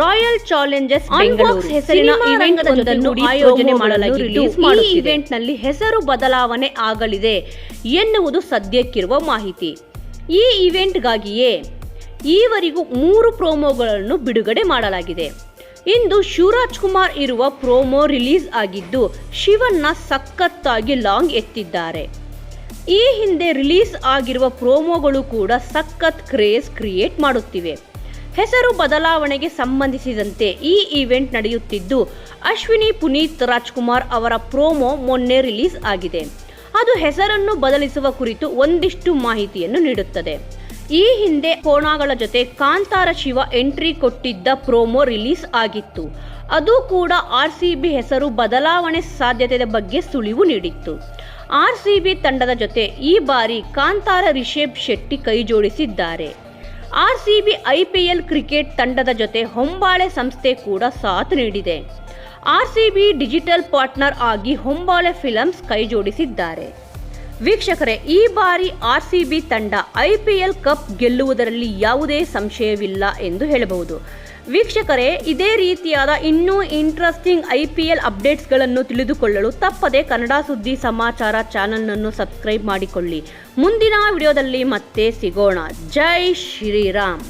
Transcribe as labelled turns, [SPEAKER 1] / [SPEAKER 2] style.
[SPEAKER 1] Royal challenges
[SPEAKER 2] Bengaluru
[SPEAKER 1] ಹೆಸರಿನ event ಒಂದನ್ನು ಆಯೋಜನೆ
[SPEAKER 2] ಮಾಡಲಾಗಿದೆ
[SPEAKER 1] ಮಾಡಲಾಗಿದ್ದು ಈ ಇವೆಂಟ್ನಲ್ಲಿ ಹೆಸರು ಬದಲಾವಣೆ ಆಗಲಿದೆ ಎನ್ನುವುದು ಸದ್ಯಕ್ಕಿರುವ ಮಾಹಿತಿ. ಈ ಇವೆಂಟ್ಗಾಗಿಯೇ ಈವರೆಗೂ ಮೂರು ಪ್ರೋಮೋಗಳನ್ನು ಬಿಡುಗಡೆ ಮಾಡಲಾಗಿದೆ. ಇಂದು ಶಿವರಾಜ್ ಕುಮಾರ್ ಇರುವ ಪ್ರೋಮೋ ರಿಲೀಸ್ ಆಗಿದ್ದು ಶಿವನ್ನ ಸಖತ್ತಾಗಿ ಲಾಂಗ್ ಎತ್ತಿದ್ದಾರೆ. ಈ ಹಿಂದೆ ರಿಲೀಸ್ ಆಗಿರುವ ಪ್ರೋಮೋಗಳು ಕೂಡ ಸಖತ್ ಕ್ರೇಜ್ ಕ್ರಿಯೇಟ್ ಮಾಡುತ್ತಿವೆ. ಹೆಸರು ಬದಲಾವಣೆಗೆ ಸಂಬಂಧಿಸಿದಂತೆ ಈ ಇವೆಂಟ್ ನಡೆಯುತ್ತಿದ್ದು, ಅಶ್ವಿನಿ ಪುನೀತ್ ರಾಜ್ಕುಮಾರ್ ಅವರ ಪ್ರೋಮೋ ಮೊನ್ನೆ ರಿಲೀಸ್ ಆಗಿದೆ. ಅದು ಹೆಸರನ್ನು ಬದಲಿಸುವ ಕುರಿತು ಒಂದಿಷ್ಟು ಮಾಹಿತಿಯನ್ನು ನೀಡುತ್ತದೆ. ಈ ಹಿಂದೆ ಕೋಣಾಗಳ ಜೊತೆ ಕಾಂತಾರ ಶಿವ ಎಂಟ್ರಿ ಕೊಟ್ಟಿದ್ದ ಪ್ರೋಮೋ ರಿಲೀಸ್ ಆಗಿತ್ತು. ಅದು ಕೂಡ ಆರ್ ಸಿ ಬಿ ಹೆಸರು ಬದಲಾವಣೆ ಸಾಧ್ಯತೆ ಬಗ್ಗೆ ಸುಳಿವು ನೀಡಿತ್ತು. ಆರ್ ಸಿ ಬಿ ತಂಡದ ಜೊತೆ ಈ ಬಾರಿ Kantara Rishab Shetty ಕೈಜೋಡಿಸಿದ್ದಾರೆ. R C B I P L cricket ತಂಡದ ಜೊತೆ ಹೊಂಬಾಳೆ ಸಂಸ್ಥೆ ಕೂಡ ಸಾಥ್ ನೀಡಿದೆ. R C B digital partner ಆಗಿ ಹೊಂಬಾಳೆ ಫಿಲಮ್ಸ್ ಕೈಜೋಡಿಸಿದ್ದಾರೆ. ವೀಕ್ಷಕರೇ, ಈ ಬಾರಿ ಆರ್ ಸಿ ತಂಡ ಐ ಪಿ ಎಲ್ ಕಪ್ ಗೆಲ್ಲುವುದರಲ್ಲಿ ಯಾವುದೇ ಸಂಶಯವಿಲ್ಲ ಎಂದು ಹೇಳಬಹುದು. ವೀಕ್ಷಕರೇ, ಇದೇ ರೀತಿಯಾದ ಇನ್ನೂ ಇಂಟ್ರೆಸ್ಟಿಂಗ್ ಐ ಪಿ ಎಲ್ ಅಪ್ಡೇಟ್ಸ್ಗಳನ್ನು ತಿಳಿದುಕೊಳ್ಳಲು ತಪ್ಪದೆ ಕನ್ನಡ ಸುದ್ದಿ ಸಮಾಚಾರ ಚಾನಲ್ನನ್ನು ಸಬ್ಸ್ಕ್ರೈಬ್ ಮಾಡಿಕೊಳ್ಳಿ. ಮುಂದಿನ ವಿಡಿಯೋದಲ್ಲಿ ಮತ್ತೆ ಸಿಗೋಣ. ಜೈ ಶ್ರೀರಾಮ್.